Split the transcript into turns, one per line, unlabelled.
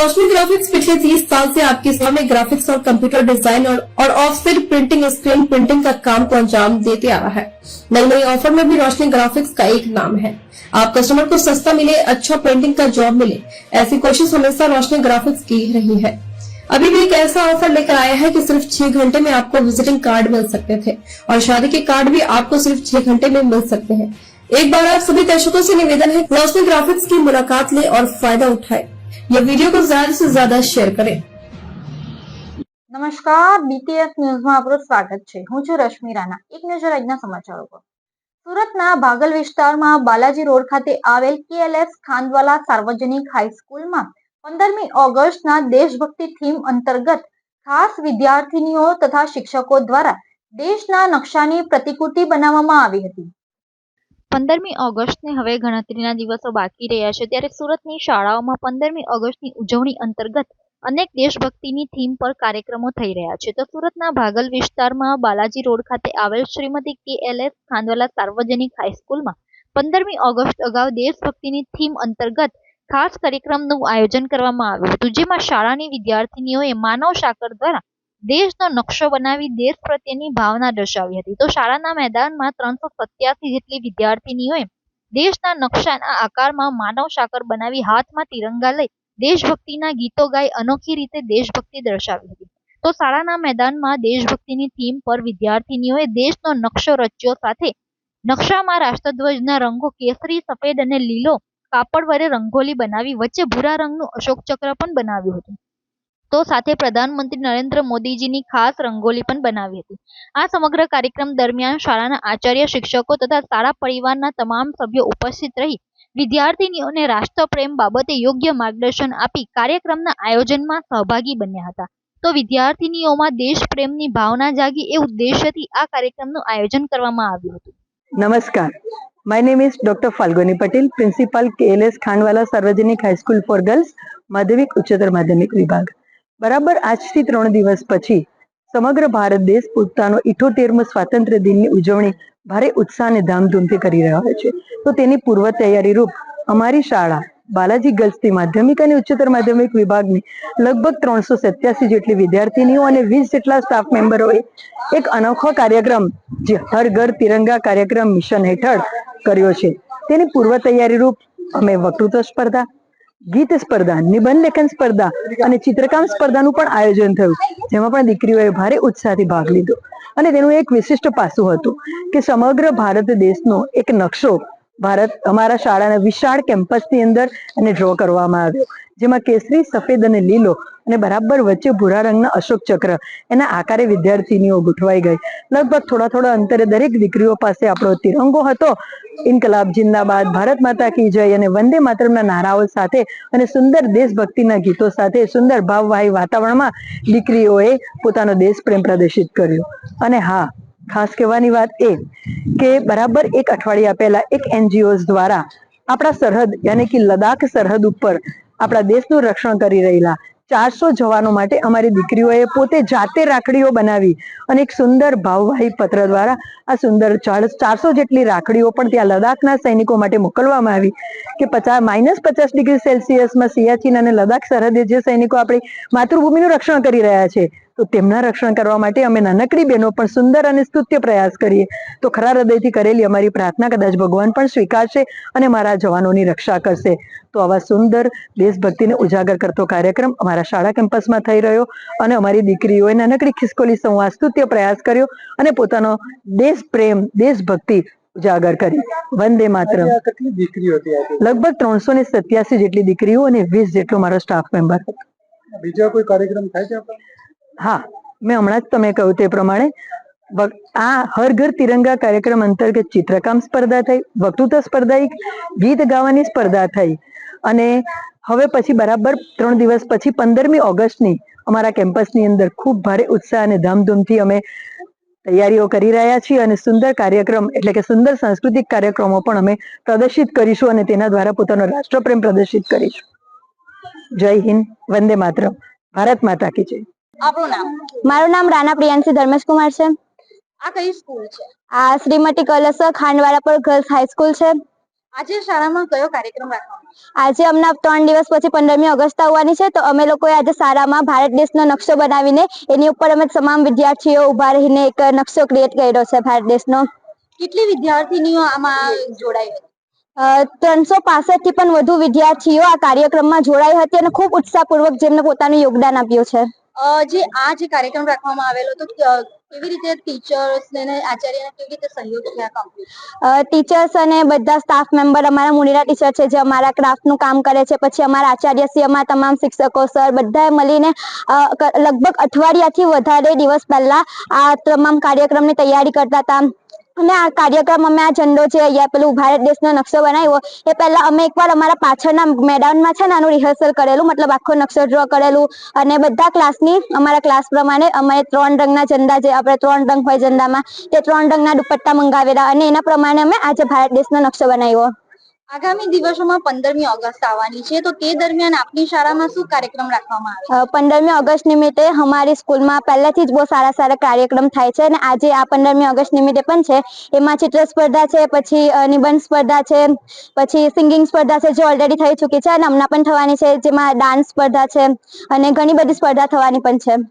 रोशनी graphics पिछले 30 साल से आपके सामने ग्राफिक्स और कंप्यूटर डिज़ाइन और, और ऑफसेट प्रिंटिंग स्क्रीन प्रिंटिंग का काम को अंजाम देते आ रहा है। नई नई ऑफ़र में भी रोशनी ग्राफिक्स का एक नाम है। आप कस्टमर को सस्ता मिले अच्छा प्रिंटिंग का जॉब मिले ऐसी कोशिश हमेशा रोशनी ग्राफिक्स की रही है। अभी भी एक ऐसा ऑफ़र लेकर आया है कि सिर्फ़ छह घंटे में आपको विजिटिंग कार्ड मिल सकते थे और शादी के कार्ड भी आपको सिर्फ़ छह घंटे में मिल सकते हैं। एक बार आप सभी दर्शकों से निवेदन है रोशनी ग्राफिक्स की मुलाकात लें और फ़ायदा उठाएँ। यह वीडियो को ज्यादा से ज्यादा शेयर करें
નમસ્કાર બીટીએસ ન્યૂઝમાં આપણું સ્વાગત છે હું છું રશ્મિ રાણા એક નજર આજના સમાચારો પર સુરતના ભાગલ વિસ્તારમાં બાલાજી રોડ ખાતે આવેલ કેએલએસ ખાંડવાલા સાર્વજનિક હાઈસ્કૂલમાં પંદરમી ઓગસ્ટના દેશભક્તિ થીમ અંતર્ગત ખાસ વિદ્યાર્થીનીઓ તથા શિક્ષકો દ્વારા દેશના નકશાની પ્રતિકૃતિ બનાવવામાં આવી હતી
પંદરમી ઓગસ્ટને હવે ગણતરીના દિવસો બાકી રહ્યા છે. ત્યારે સુરતની શાળાઓમાં પંદરમી ઓગસ્ટની ઉજવણી અંતર્ગત અનેક દેશભક્તિની થીમ પર કાર્યક્રમો થઈ રહ્યા છે. તો સુરતના ભાગલ વિસ્તારમાં બાલાજી રોડ ખાતે આવેલ શ્રીમતી કે એલ એસ ખાંડવાલા સાર્વજનિક હાઈસ્કૂલમાં પંદરમી ઓગસ્ટ અગાઉ દેશભક્તિની થીમ અંતર્ગત ખાસ કાર્યક્રમનું આયોજન કરવામાં આવ્યું હતું, જેમાં શાળાની વિદ્યાર્થીનીઓએ માનવ સાકર દ્વારા દેશનો નકશો બનાવી દેશ પ્રત્યેની ભાવના દર્શાવી હતી. તો શાળાના મેદાનમાં ત્રણસો સત્યાસી જેટલી વિદ્યાર્થીનીઓએ દેશના નકશાના આકારમાં માનવ સાકર બનાવી હાથમાં તિરંગા લઈ દેશભક્તિના ગીતો ગાઈ અનોખી રીતે દેશભક્તિ દર્શાવી હતી. તો શાળાના મેદાનમાં દેશભક્તિની થીમ પર વિદ્યાર્થીનીઓએ દેશનો નકશો રચ્યો સાથે નકશામાં રાષ્ટ્રધ્વજના રંગો કેસરી, સફેદ અને લીલો કાપડ વડે રંગોલી બનાવી વચ્ચે ભૂરા રંગનું અશોક ચક્ર પણ બનાવ્યું હતું. તો સાથે પ્રધાનમંત્રી નરેન્દ્ર મોદીજીની ખાસ રંગોલી પણ બનાવી હતી. આ સમગ્ર કાર્યક્રમ દરમિયાન શાળાના આચાર્ય, શિક્ષકો તથા શાળા પરિવારના તમામ સભ્યો ઉપસ્થિત રહી વિદ્યાર્થીનીઓને રાષ્ટ્રપ્રેમ બાબતે યોગ્ય માર્ગદર્શન આપી કાર્યક્રમના આયોજનમાં સહભાગી બન્યા હતા. તો વિદ્યાર્થીનીઓમાં દેશપ્રેમની ભાવના જાગી એ ઉદ્દેશ્યથી આ કાર્યક્રમનું આયોજન કરવામાં આવ્યું હતું.
નમસ્કાર. My name is doctor Falguni Patel principal K L S Khandwala સાર્વજનિક હાઈસ્કૂલ ફોર ગર્લ્સ માધ્યમિક ઉચ્ચતર માધ્યમિક વિભાગ બરાબર આજથી ત્રણ દિવસ પછી સમગ્ર ભારત દેશ પોતાનો ઇઠોતેરમો સ્વાતંત્ર્ય દિનની ઉજવણી ભારે ઉત્સાહ અને ધામધૂમથી કરી રહ્યો છે. તો તેની પૂર્વ તૈયારી રૂપ અમારી શાળા, બાલાજી ગર્લ્સથી માધ્યમિક અને ઉચ્ચતર માધ્યમિક વિભાગની લગભગ ત્રણસો સત્યાસી જેટલી વિદ્યાર્થીનીઓ અને વીસ જેટલા સ્ટાફ મેમ્બરોએ એક અનોખો કાર્યક્રમ, જે હર ઘર તિરંગા કાર્યક્રમ મિશન હેઠળ કર્યો છે. તેની પૂર્વ તૈયારી રૂપ અમે વક્તૃત્વ સ્પર્ધા ગીત સ્પર્ધા, નિબંધ લેખન સ્પર્ધા અને ચિત્રકામ સ્પર્ધાનું પણ આયોજન થયું. જેમાં પણ દીકરીઓએ ભારે ઉત્સાહથી ભાગ લીધો. અને તેનું એક વિશિષ્ટ પાસું હતું કે સમગ્ર ભારત દેશનો એક નકશો ભારત અમારા શાળાના વિશાળ કેમ્પસની અંદર એને ડ્રો કરવામાં આવ્યો. જેમાં કેસરી, સફેદ અને લીલો અને બરાબર વચ્ચે ભૂરા રંગના અશોક ચક્ર એના આકારે વિદ્યાર્થીનીઓ ગોઠવાઈ ગઈ. લગભગ થોડા થોડા અંતરે દરેક દીકરીઓ પાસે આપણો તિરંગો હતો. ઇન્કલાબ, જિંદાબાદ, ભારત માતા કી જય અને વંદે માતરમના નારાઓ સાથે અને સુંદર દેશભક્તિના ગીતો સાથે સુંદર ભાવવાહી વાતાવરણમાં દીકરીઓએ પોતાનો દેશ પ્રેમ પ્રદર્શિત કર્યો. અને હા ખાસ કહેવાની વાત એ કે બરાબર એક અઠવાડિયા પહેલા એક એનજીઓઝ દ્વારા આપણા સરહદ યાની કે લદાખ સરહદ ઉપર આપણા દેશનું રક્ષણ કરી રહેલા ચારસો જવાનો માટે અમારી દીકરીઓએ પોતે જાતે રાખડીઓ બનાવી અને એક સુંદર ભાવવાહી પત્ર દ્વારા આ સુંદર ચારસો જેટલી રાખડીઓ પણ ત્યાં લદાખના સૈનિકો માટે મોકલવામાં આવી કે પચાસ માઇનસ પચાસ ડિગ્રી સેલ્સિયસમાં સિયાચીન અને લદાખ સરહદે જે સૈનિકો આપણી માતૃભૂમિનું રક્ષણ કરી રહ્યા છે તો તેમના રક્ષણ કરવા માટે અમે નાનકડી બહેનો પણ સુંદર અને સ્તુત્ય પ્રયાસ કરીએ. તો ખરા હૃદયથી કરેલી અમારી પ્રાર્થના કદાચ ભગવાન પણ સ્વીકારશે અને મારા જવાનોની રક્ષા કરશે. તો આવા સુંદર દેશભક્તિને ઉજાગર કરતો કાર્યક્રમ અમારા શાળા કેમ્પસમાં થઈ રહ્યો અને અમારી દીકરીઓએ નાનકડી ખિસકોલી સંવાદ સ્તુત્ય પ્રયાસ કર્યો અને પોતાનો દેશ પ્રેમ દેશભક્તિ ઉજાગર કરી. વંદે માત્ર લગભગ ત્રણસો ને સત્યાસી જેટલી દીકરીઓ અને વીસ જેટલો મારો સ્ટાફ મેમ્બર
બીજો કોઈ કાર્યક્રમ થાય છે?
હા, મેં હમણાં જ તમે કહ્યું તે પ્રમાણે આ હર ઘર તિરંગા કાર્યક્રમ અંતર્ગત ચિત્રકામ સ્પર્ધા થઈ, વક્તૃત્વ સ્પર્ધા ગીત ગાવાની સ્પર્ધા થઈ. અને હવે પછી બરાબર ત્રણ દિવસ પછી પંદરમી ઓગસ્ટની અમારા કેમ્પસની અંદર ખૂબ ભારે ઉત્સાહ અને ધામધૂમથી અમે તૈયારીઓ કરી રહ્યા છીએ અને સુંદર કાર્યક્રમ, એટલે કે સુંદર સાંસ્કૃતિક કાર્યક્રમો પણ અમે પ્રદર્શિત કરીશું અને તેના દ્વારા પોતાનો રાષ્ટ્રપ્રેમ પ્રદર્શિત કરીશું. જય હિન્દ, વંદે માતરમ, ભારત માતા કી જય.
આપણું નામ?
મારું નામ રાણા પ્રિયાંશી ધર્મેશ કુમાર છે.
આ કઈ સ્કૂલ છે?
આ શ્રીમતી કલશ ખાંડવાળા પર ગર્લ્સ હાઈસ્કૂલ છે.
આજે શાળામાં કયો કાર્યક્રમ રાખવાનો
આજે હમણાં ત્રણ દિવસ પછી પંદરમી ઓગસ્ટ આવવાની છે તો અમે લોકોએ આજે શાળામાં ભારત દેશનો નકશો બનાવીને એની ઉપર અમે તમામ વિદ્યાર્થીઓ ઊભા રહીને એક નકશો ક્રિએટ કર્યો છે ભારત દેશનો.
કેટલી વિદ્યાર્થીનીઓ આમાં જોડાઈ હતી?
ત્રણસો પાસઠથી પણ વધુ વિદ્યાર્થીઓ આ કાર્યક્રમમાં જોડાઈ હતી અને ખૂબ ઉત્સાહપૂર્વક જેમને પોતાનું યોગદાન આપ્યું છે.
જે આ જે કાર્યક્રમ રાખવામાં આવેલો તો કેવી રીતે ટીચર્સ ને આચાર્યને કેવી રીતે સહયોગ થયા
ટીચર્સ અને બધા સ્ટાફ મેમ્બર અમારા મુનિરા ટીચર છે, જે અમારા ક્રાફ્ટનું કામ કરે છે. પછી અમારા આચાર્ય શ્રી, અમારા તમામ શિક્ષકો સર બધાએ મળીને લગભગ અઠવાડિયાથી વધારે દિવસ પહેલા આ તમામ કાર્યક્રમની તૈયારી કરતા હતા. અને આ કાર્યક્રમ અમે આ ઝંડો જે અહીંયા પેલું ભારત દેશનો નકશો બનાવ્યો, એ પહેલા અમે એકવાર અમારા પાછળના મેદાનમાં છે ને આનું રિહર્સલ કરેલું, મતલબ આખો નકશો ડ્રો કરેલું. અને બધા ક્લાસની અમારા ક્લાસ પ્રમાણે અમે ત્રણ રંગના ઝંડા જે આપણે ત્રણ રંગ હોય ઝંડામાં, તે ત્રણ રંગના દુપટ્ટા મંગાવેલા અને એના પ્રમાણે અમે આજે ભારત દેશનો નકશો બનાવ્યો.
આગામી દિવસોમાં પંદરમી ઓગસ્ટ આવવાની છે, તો તે દરમિયાન આપની શાળામાં શું કાર્યક્રમ રાખવામાં આવે
પંદરમી ઓગસ્ટ નિમિત્તે અમારી સ્કૂલમાં પહેલાથી જ બહુ સારા સારા કાર્યક્રમ થાય છે અને આજે આ પંદરમી ઓગસ્ટ નિમિત્તે પણ છે. એમાં ચિત્ર સ્પર્ધા છે, પછી નિબંધ સ્પર્ધા છે, પછી સિંગિંગ સ્પર્ધા છે, જે ઓલરેડી થઈ ચૂકી છે અને હમણાં પણ થવાની છે, જેમાં ડાન્સ સ્પર્ધા છે અને ઘણી બધી સ્પર્ધા થવાની પણ છે.